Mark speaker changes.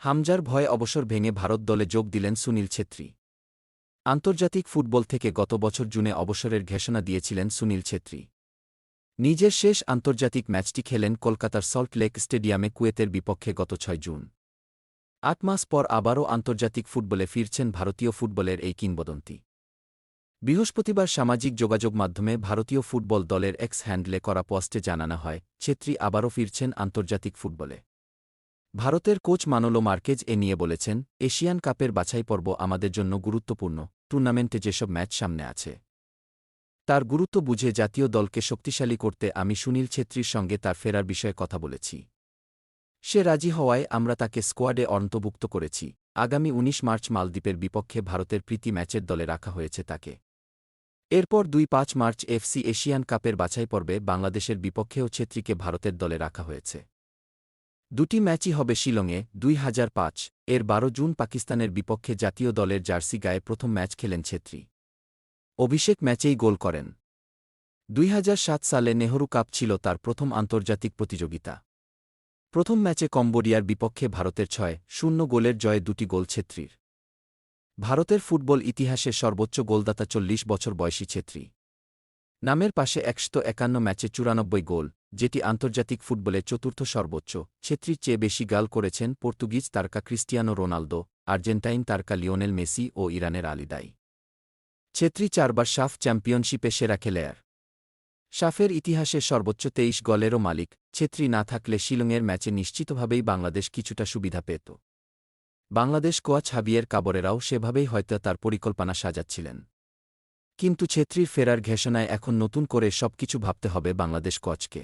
Speaker 1: হামজার ভয়ে অবসর ভেঙে ভারত দলে যোগ দিলেন সুনীল ছেত্রী। আন্তর্জাতিক ফুটবল থেকে গত বছর জুনে অবসরের ঘোষণা দিয়েছিলেন সুনীল ছেত্রী। নিজের শেষ আন্তর্জাতিক ম্যাচটি খেলেন কলকাতার সল্ট লেক স্টেডিয়ামে কুয়েতের বিপক্ষে গত ছয় জুন। আট মাস পর আবারও আন্তর্জাতিক ফুটবলে ফিরছেন ভারতীয় ফুটবলের এই কিংবদন্তি। বৃহস্পতিবার সামাজিক যোগাযোগ মাধ্যমে ভারতীয় ফুটবল দলের এক্স হ্যান্ডলে করা পোস্টে জানানো হয়, ছেত্রী আবারও ফিরছেন আন্তর্জাতিক ফুটবলে। ভারতের কোচ মানলো মার্কেজ এ নিয়ে বলেছেন, এশিয়ান কাপের বাছাই পর্ব আমাদের জন্য গুরুত্বপূর্ণ, টুর্নামেন্টে যেসব ম্যাচ সামনে আছে। তার গুরুত্ব বুঝে জাতীয় দলকে শক্তিশালী করতে আমি সুনীল ছেত্রীর সঙ্গে তার ফেরার বিষয়ে কথা বলেছি। সে রাজি হওয়ায় আমরা তাকে স্কোয়াডে অন্তর্ভুক্ত করেছি। আগামী ১৯ মার্চ মালদ্বীপের বিপক্ষে ভারতের প্রীতি ম্যাচের দলে রাখা হয়েছে তাকে। এরপর দুই পাঁচ মার্চ এফসি এশিয়ান কাপের বাছাই পর্বে বাংলাদেশের বিপক্ষেও ছেত্রীকে ভারতের দলে রাখা হয়েছে। দুটি ম্যাচই হবে শিলংয়ে, দুই হাজার পাঁচ, এর বারো জুন পাকিস্তানের বিপক্ষে জাতীয় দলের জার্সি গায়ে প্রথম ম্যাচ খেলেন ছেত্রী। অভিষেক ম্যাচেই গোল করেন। দুই হাজার সাত সালে নেহরু কাপ ছিল তার প্রথম আন্তর্জাতিক প্রতিযোগিতা। প্রথম ম্যাচে কম্বোডিয়ার বিপক্ষে ভারতের ছয়, শূন্য গোলের জয়ে দুটি গোল ছেত্রীর। ভারতের ফুটবল ইতিহাসে সর্বোচ্চ গোলদাতা চল্লিশ বছর বয়সী ছেত্রী। নামের পাশে একশত একান্ন ম্যাচে চুরানব্বই গোল যেটি আন্তর্জাতিক ফুটবলে চতুর্থ সর্বোচ্চ ছেত্রীর চেয়ে বেশি গাল করেছেন পর্তুগিজ তারকা ক্রিস্টিয়ানো রোনালদো, আর্জেন্টাইন তারকা লিওনেল মেসি ও ইরানের আলিদাই ছেত্রী চারবার সাফ চ্যাম্পিয়নশিপে সেরা খেলেয়ার সাফের ইতিহাসে সর্বোচ্চ তেইশ গলেরও মালিক ছেত্রী না থাকলে শিলংয়ের ম্যাচে নিশ্চিতভাবেই বাংলাদেশ কিছুটা সুবিধা পেত। বাংলাদেশ কোয়াচ হাবিয়ের কাবরেরাও সেভাবেই হয়তো তার পরিকল্পনা সাজাচ্ছিলেন। কিন্তু ছেত্রীর ফেরার ঘেষণায় এখন নতুন করে সবকিছু ভাবতে হবে বাংলাদেশ কোচকে।